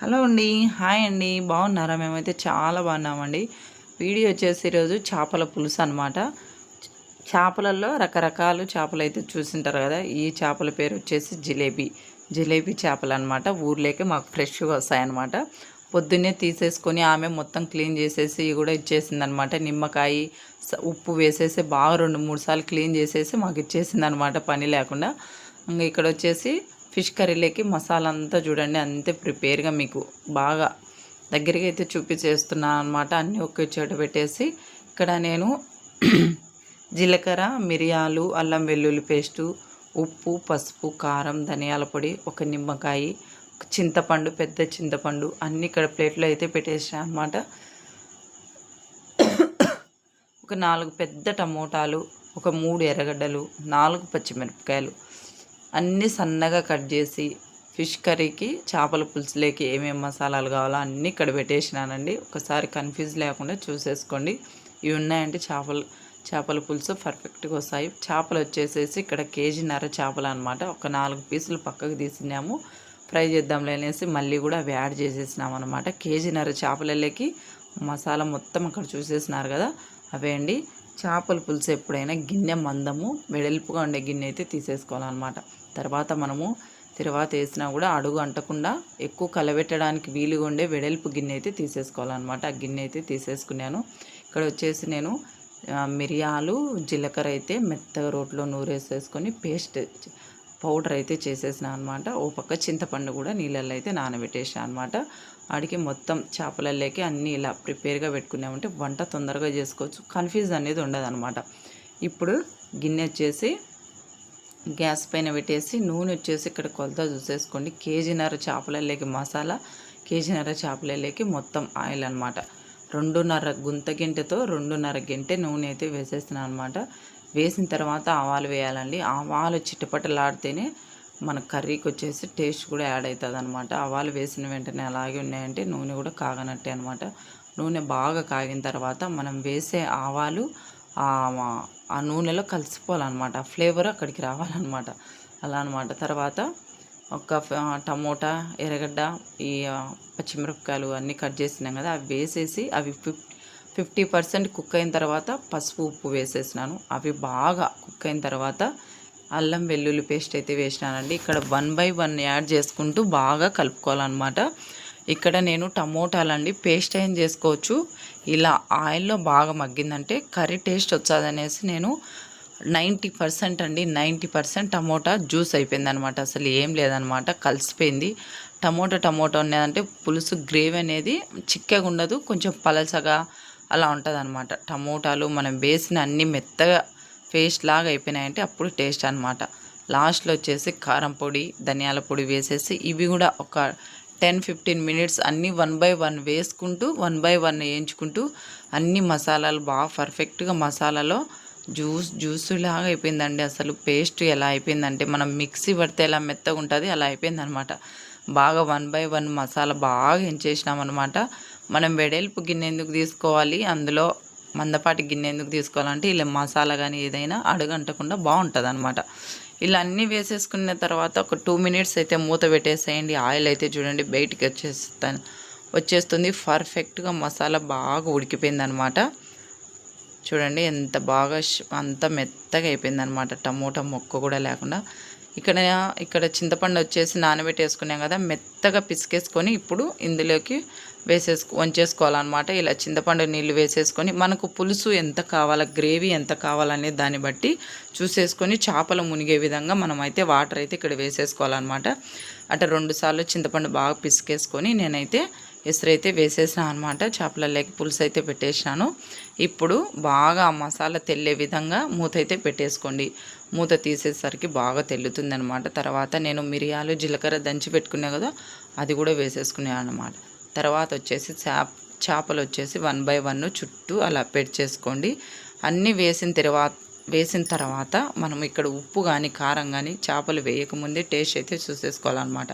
Hello అండి. Hi అండి. బాగున్నారా? మేమైతే చాలా బాగున్నామండి. వీడియో వచ్చేసి ఈరోజు చేపల పులుసు అనమాట చేపలలో రకరకాల చేపలు అయితే చూసింటారు కదా. ఈ చేపల పేరు వచ్చేసి జిలేబీ. జిలేబీ చేపలు అనమాట ఊర్లోకి మాకు ఫ్రెష్గా వస్తాయన్నమాట. పొద్దున్నే తీసేసుకొని ఆమె మొత్తం క్లీన్ చేసేసి కూడా ఇచ్చేసింది అనమాట నిమ్మకాయ ఉప్పు వేసేసి బాగా రెండు మూడు సార్లు క్లీన్ చేసేసి మాకు ఇచ్చేసింది అనమాట పని లేకుండా. ఇంకా ఇక్కడ వచ్చేసి ఫిష్ కర్రీలోకి మసాలా అంతా చూడండి అంతే ప్రిపేర్గా మీకు బాగా దగ్గరికి అయితే చూపించేస్తున్నాను అనమాట అన్నీ ఒకే చోట పెట్టేసి ఇక్కడ నేను జీలకర్ర మిరియాలు అల్లం వెల్లుల్లి పేస్టు ఉప్పు పసుపు కారం ధనియాల పొడి ఒక నిమ్మకాయ చింతపండు పెద్ద చింతపండు అన్నీ ఇక్కడ ప్లేట్లో అయితే పెట్టేసాను అనమాట ఒక నాలుగు పెద్ద టమోటాలు ఒక మూడు ఎర్రగడ్డలు నాలుగు పచ్చిమిరపకాయలు అన్నీ సన్నగా కట్ చేసి ఫిష్ కర్రీకి చేపల పులుసులోకి ఏమేమి మసాలాలు కావాలో అన్నీ ఇక్కడ పెట్టేసినానండి. ఒకసారి కన్ఫ్యూజ్ లేకుండా చూసేసుకోండి. ఇవి ఉన్నాయంటే చేపలు చేపల పులుసు పర్ఫెక్ట్గా వస్తాయి. చేపలు వచ్చేసేసి ఇక్కడ కేజీన్నర చేపలు అనమాట ఒక నాలుగు పీసులు పక్కకు తీసినాము. ఫ్రై చేద్దాంలే అనేసి మళ్ళీ కూడా అవి యాడ్ చేసేసినాం అనమాట కేజీన్నర చేపలకి మసాలా మొత్తం అక్కడ చూసేసినారు కదా? అవే అండి. చేపల పులుసు ఎప్పుడైనా గిన్నె మందము వెడల్పుగా ఉండే గిన్నె అయితే తీసేసుకోవాలన్నమాట. తర్వాత మనము తర్వాత వేసినా కూడా అడుగు అంటకుండా ఎక్కువ కలబెట్టడానికి వీలుగా ఉండే వెడల్పు గిన్నె అయితే తీసేసుకోవాలన్నమాట. ఆ గిన్నె అయితే తీసేసుకున్నాను. ఇక్కడ వచ్చేసి నేను మిరియాలు జీలకర్ర అయితే మెత్తగా రోట్లో నూరేసేసుకొని పేస్ట్ పౌడర్ అయితే చేసేసిన అనమాట ఓ పక్క చింతపండు కూడా నీళ్ళల్లో అయితే నానబెట్టేసాను అనమాట ఆడికి మొత్తం చేపలల్లోకి అన్నీ ఇలా ప్రిపేర్గా పెట్టుకున్నామంటే వంట తొందరగా చేసుకోవచ్చు. కన్ఫ్యూజ్ అనేది ఉండదు ఇప్పుడు గిన్నె వచ్చేసి గ్యాస్ పైన పెట్టేసి నూనె వచ్చేసి ఇక్కడ కొలత చూసేసుకోండి. కేజీన్నర చేపలలోకి మసాలా కేజీన్నర చేపలలోకి మొత్తం ఆయిల్ అనమాట రెండున్నర గుంత గింటెతో రెండున్నర గింటె నూనె అయితే వేసేస్తున్నాను అనమాట వేసిన తర్వాత ఆవాలు వేయాలండి. ఆవాలు చిట్టపట్టలాడితేనే మన కర్రీకి వచ్చేసి టేస్ట్ కూడా యాడ్ అవుతుంది అనమాట ఆవాలు వేసిన వెంటనే అలాగే ఉన్నాయంటే నూనె కూడా కాగనట్టే అనమాట. నూనె బాగా కాగిన తర్వాత మనం వేసే ఆవాలు ఆ ఆ నూనెలో కలిసిపోవాలన్నమాట ఫ్లేవర్ అక్కడికి రావాలన్నమాట అలా అనమాట. తర్వాత ఒక ఫ- టమోటా ఎర్రగడ్డ ఈ పచ్చిమిరపకాయలు అన్నీ కట్ చేసినాం కదా అవి వేసేసి అవి ఫిఫ్టీ పర్సెంట్ కుక్ అయిన తర్వాత పసుపు ఉప్పు వేసేసినాను. అవి బాగా కుక్ అయిన తర్వాత అల్లం వెల్లుల్లి పేస్ట్ అయితే వేసినానండి. ఇక్కడ వన్ బై వన్ యాడ్ చేసుకుంటూ బాగా కలుపుకోవాలన్నమాట. ఇక్కడ నేను టమోటాలండి పేస్ట్ ఏం చేసుకోవచ్చు. ఇలా ఆయిల్లో బాగా మగ్గిందంటే కర్రీ టేస్ట్ వచ్చేదనేసి నేను నైంటీ పర్సెంట్ అండి నైంటీ పర్సెంట్ టమోటా జ్యూస్ అయిపోయింది అనమాట అసలు ఏం లేదనమాట కలిసిపోయింది. టమోటా టమోటా ఉన్నదంటే పులుసు గ్రేవీ అనేది చిక్కగా ఉండదు కొంచెం పలసగా అలా ఉంటుంది అనమాట టమోటాలు మనం వేసిన అన్ని మెత్తగా పేస్ట్ లాగా అయిపోయినాయంటే అప్పుడు టేస్ట్ అనమాట లాస్ట్లో వచ్చేసి కారం పొడి ధనియాల పొడి వేసేసి ఇవి కూడా ఒక టెన్ ఫిఫ్టీన్ మినిట్స్ అన్నీ వన్ బై వన్ వేసుకుంటూ వన్ బై వన్ వేయించుకుంటూ అన్ని మసాలాలు బాగా పర్ఫెక్ట్గా మసాలాలో జ్యూస్ జ్యూస్ లాగా అయిపోయిందండి. అసలు పేస్ట్ ఎలా అయిపోయిందంటే మనం మిక్సీ పడితే ఎలా మెత్తగా ఉంటుంది అలా అయిపోయిందనమాట బాగా వన్ బై వన్ మసాలా బాగా ఎంచేసినాం అనమాట మనం వెడల్పు గిన్నె ఎందుకు తీసుకోవాలి? అందులో మందపాటి గిన్నె ఎందుకు తీసుకోవాలంటే ఇలా మసాలా కానీ ఏదైనా అడుగంటకుండా బాగుంటుంది అనమాట ఇలా అన్నీ వేసేసుకున్న తర్వాత ఒక టూ మినిట్స్ అయితే మూత పెట్టేసేయండి. ఆయిల్ అయితే చూడండి బయటికి వచ్చేస్తాను వచ్చేస్తుంది. పర్ఫెక్ట్గా మసాలా బాగా ఉడికిపోయింది అనమాట చూడండి ఎంత బాగా అంత మెత్తగా అయిపోయింది అనమాట టమోటా మొక్క కూడా లేకుండా. ఇక్కడ ఇక్కడ చింతపండు వచ్చేసి నానబెట్టేసుకున్నాం కదా మెత్తగా పిసికేసుకొని ఇప్పుడు ఇందులోకి వేసేసుకో వంచేసుకోవాలన్నమాట. ఇలా చింతపండు నీళ్ళు వేసేసుకొని మనకు పులుసు ఎంత కావాలా గ్రేవీ ఎంత కావాలనే దాన్ని బట్టి చూసేసుకొని చేపలు మునిగే విధంగా మనం అయితే వాటర్ అయితే ఇక్కడ వేసేసుకోవాలన్నమాట. అంటే రెండుసార్లు చింతపండు బాగా పిసికేసుకొని నేనైతే ఎసురైతే వేసేసాను అనమాట చేపలలోకి పులుసు అయితే పెట్టేసినాను. ఇప్పుడు బాగా మసాలా తెల్లే విధంగా మూత అయితే పెట్టేసుకోండి. మూత తీసేసరికి బాగా తెల్లుతుంది అనమాట తర్వాత నేను మిరియాలు జీలకర్ర దంచి పెట్టుకున్నా కదా అది కూడా వేసేసుకున్నాను అనమాట తర్వాత వచ్చేసి చేప చేపలు వచ్చేసి వన్ బై వన్ చుట్టూ అలా పెట్టేసుకోండి అన్నీ వేసిన తర్వాత వేసిన తర్వాత మనం ఇక్కడ ఉప్పు కానీ కారం కానీ చేపలు వేయకముందే టేస్ట్ అయితే చూసేసుకోవాలన్నమాట.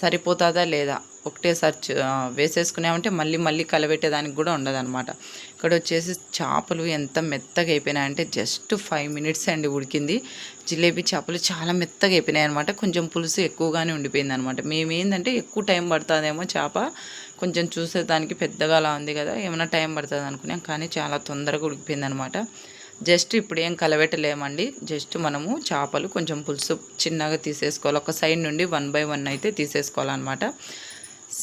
సరిపోతుందా లేదా? ఒకటేసారి వేసేసుకునేమంటే వేసేసుకున్నామంటే మళ్ళీ మళ్ళీ కలబెట్టేదానికి కూడా ఉండదన్నమాట. ఇక్కడ వచ్చేసి చేపలు ఎంత మెత్తగా అయిపోయినాయంటే జస్ట్ ఫైవ్ మినిట్స్ అండి ఉడికింది. జిలేబీ చేపలు చాలా మెత్తగా అయిపోయినాయి అనమాట కొంచెం పులుసు ఎక్కువగానే ఉండిపోయింది అనమాట మేము ఏంటంటే ఎక్కువ టైం పడుతుందేమో చేప. కొంచెం చూసేదానికి పెద్దగా అలా ఉంది కదా ఏమైనా టైం పడుతుంది అనుకున్నాం. కానీ చాలా తొందరగా ఉడికిపోయింది అనమాట జస్ట్ ఇప్పుడు ఏం కలబెట్టలేమండి జస్ట్ మనము చేపలు కొంచెం పులుసు చిన్నగా తీసేసుకోవాలి. ఒక సైడ్ నుండి వన్ బై వన్ అయితే తీసేసుకోవాలన్నమాట.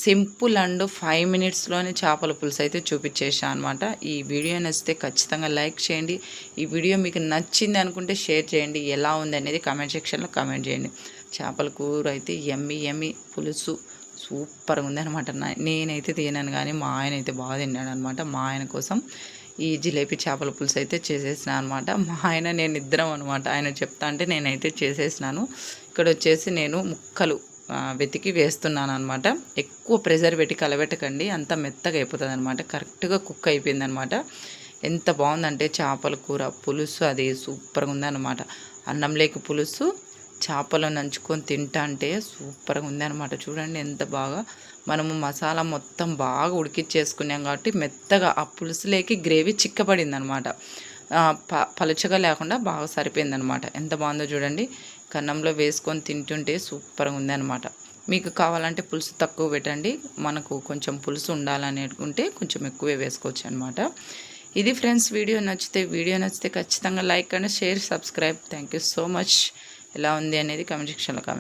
సింపుల్ అండ్ ఫైవ్ మినిట్స్లోనే చేపల పులుసు అయితే చూపించేసా అనమాట ఈ వీడియో నచ్చితే ఖచ్చితంగా లైక్ చేయండి. ఈ వీడియో మీకు నచ్చింది అనుకుంటే షేర్ చేయండి. ఎలా ఉంది అనేది కామెంట్ సెక్షన్లో కామెంట్ చేయండి. చేపల కూర అయితే ఎమ్మి ఎమ్మి పులుసు. సూపర్గా ఉంది అనమాట నేనైతే తినను కానీ మా ఆయన అయితే బాగా తిన్నాడు అనమాట మా ఆయన కోసం ఈ జిలేబీ చేపల పులుసు అయితే చేసేసిన అనమాట మా ఆయన నేను ఇద్దరం అనమాట ఆయన చెప్తా అంటే నేనైతే చేసేసినాను. ఇక్కడ వచ్చేసి నేను ముక్కలు వెతికి వేస్తున్నాను అనమాట ఎక్కువ ప్రెజర్ పెట్టి కలబెట్టకండి. అంత మెత్తగా అయిపోతుంది అనమాట కరెక్ట్గా కుక్ అయిపోయింది అనమాట ఎంత బాగుందంటే చేపల కూర పులుసు అది సూపర్గా ఉందన్నమాట. అన్నం లేక పులుసు చేపలు నంచుకొని తింటా అంటే సూపర్గా ఉందన్నమాట. చూడండి ఎంత బాగా. మనము మసాలా మొత్తం బాగా ఉడికిచ్చేసుకున్నాం కాబట్టి మెత్తగా ఆ పులుసులేకి గ్రేవీ చిక్కపడింది అనమాట ప పలుచగా లేకుండా బాగా సరిపోయిందనమాట ఎంత బాగుందో చూడండి. కన్నంలో వేసుకొని తింటుంటే సూపర్గా ఉందన్నమాట. మీకు కావాలంటే పులుసు తక్కువ పెట్టండి. మనకు కొంచెం పులుసు ఉండాలని అనుకుంటే కొంచెం ఎక్కువే వేసుకోవచ్చు అనమాట ఇది ఫ్రెండ్స్ వీడియో నచ్చితే వీడియో నచ్చితే ఖచ్చితంగా like and share subscribe. Thank you so much. ఎలా ఉంది అనేది కమెంట్ సెక్షన్లో కామెంట్